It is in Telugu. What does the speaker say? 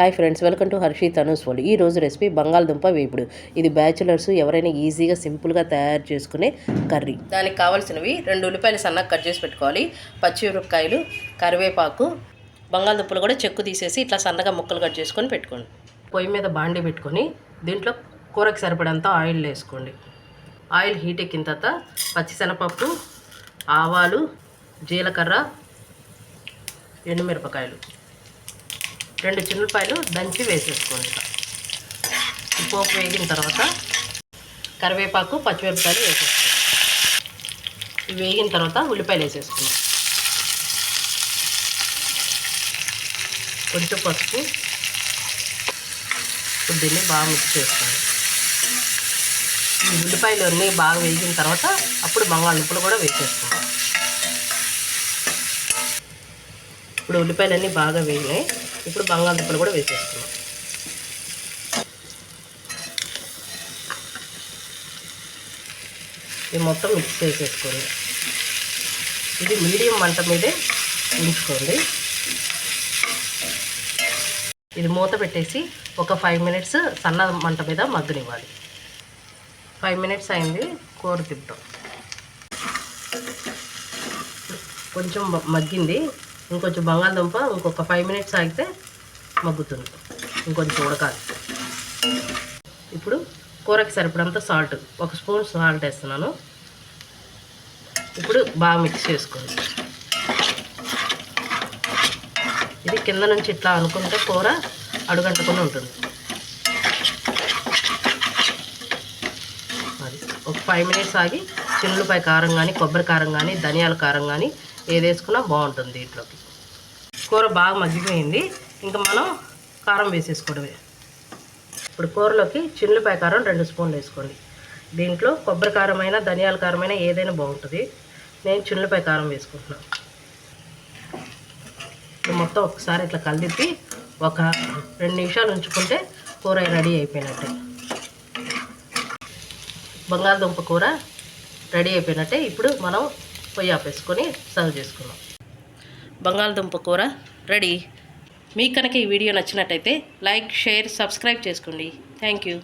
Hi friends welcome to Harshi Tanu's world. ఈ రోజు రెసిపీ బంగాళదుంప వేపుడు. ఇది బ్యాచులర్స్ ఎవరైనా ఈజీగా సింపుల్గా తయారు చేసుకునే కర్రీ. దానికి కావాల్సినవి రెండు ఉల్లిపాయలు సన్నగా కట్ చేసి పెట్టుకోవాలి. పచ్చిమిరపకాయలు కరివేపాకు బంగాళదుంపలు కూడా చెక్కు తీసేసి ఇట్లా సన్నగా ముక్కలు కట్ చేసుకొని పెట్టుకోండి. పొయ్యి మీద బాండి పెట్టుకొని దీంట్లో కూరకి సరిపడంత ఆయిల్ వేసుకోండి. ఆయిల్ హీట్ ఎక్కిన తర్వాత పచ్చిశనగపప్పు ఆవాలు జీలకర్ర ఎండుమిరపకాయలు. రెండు చిన్నపాయలు దంచి వేసేసుకోండి. ఈ పోపు వేగిన తర్వాత కరివేపాకు పచ్చిమిరపకాయలు వేసేసుకోండి. ఇవి వేగిన తర్వాత ఉల్లిపాయలు వేసేసుకున్నాం కొంచెం పసుపు ఇప్పుడు దీన్ని బాగా మిక్స్ చేసుకోండి. ఉల్లిపాయలు అన్నీ బాగా వేగిన తర్వాత అప్పుడు బంగాళదుంపలు కూడా వేసేసుకుంటాం ఇప్పుడు ఉల్లిపాయలు అన్నీ బాగా వేగినాయి. ఇప్పుడు బంగాళదుంపలు కూడా వేసేస్తున్నాం. ఇది మొత్తం మిక్స్ చేసేసుకోండి. ఇది మీడియం మంట మీదే ఉంచుకోండి. ఇది మూత పెట్టేసి ఒక ఫైవ్ మినిట్స్ సన్న మంట మీద మగ్గనివ్వాలి. ఫైవ్ మినిట్స్ అయింది కూర తిప్పడం కొంచెం మగ్గింది. ఇంకొంచెం బంగాళదుంప ఇంకొక ఫైవ్ మినిట్స్ ఆగితే మగ్గుతుంది. ఇంకొంచెం ఉడకాలి. ఇప్పుడు కూరకి సరిపడంత సాల్ట్ ఒక స్పూన్ సాల్ట్ వేస్తున్నాను. ఇప్పుడు బాగా మిక్స్ చేసుకోండి ఇది కింద నుంచి ఇట్లా అనుకుంటే కూర అడుగంటకుండా ఉంటుంది. అది ఒక ఫైవ్ మినిట్స్ ఆగి చిల్లుపై కారం కానీ కొబ్బరి కారం కానీ ధనియాల కారం కానీ ఏది వేసుకున్నా బాగుంటుంది దీంట్లోకి. కూర బాగా మగ్గిపోయింది ఇంకా మనం కారం వేసేసుకోవడమే. ఇప్పుడు కూరలోకి చిన్నులపై కారం రెండు స్పూన్లు వేసుకోండి. దీంట్లో కొబ్బరి కారమైన ధనియాల కారమైన ఏదైనా బాగుంటుంది. నేను చిన్నులపై కారం వేసుకుంటున్నాను. మొత్తం ఒకసారి ఇట్లా కలిపి ఒక రెండు నిమిషాలు ఉంచుకుంటే కూర రెడీ అయిపోయినట్టే. బంగాళదుంప కూర రెడీ అయిపోయినట్టే. ఇప్పుడు మనం పొయ్యి ఆపేసుకొని సర్వ్ చేసుకున్నాం. బంగాళదుంప కూర రెడీ. మీకు కనుక ఈ వీడియో నచ్చినట్టయితే లైక్ షేర్ సబ్స్క్రైబ్ చేసుకోండి. Thank you.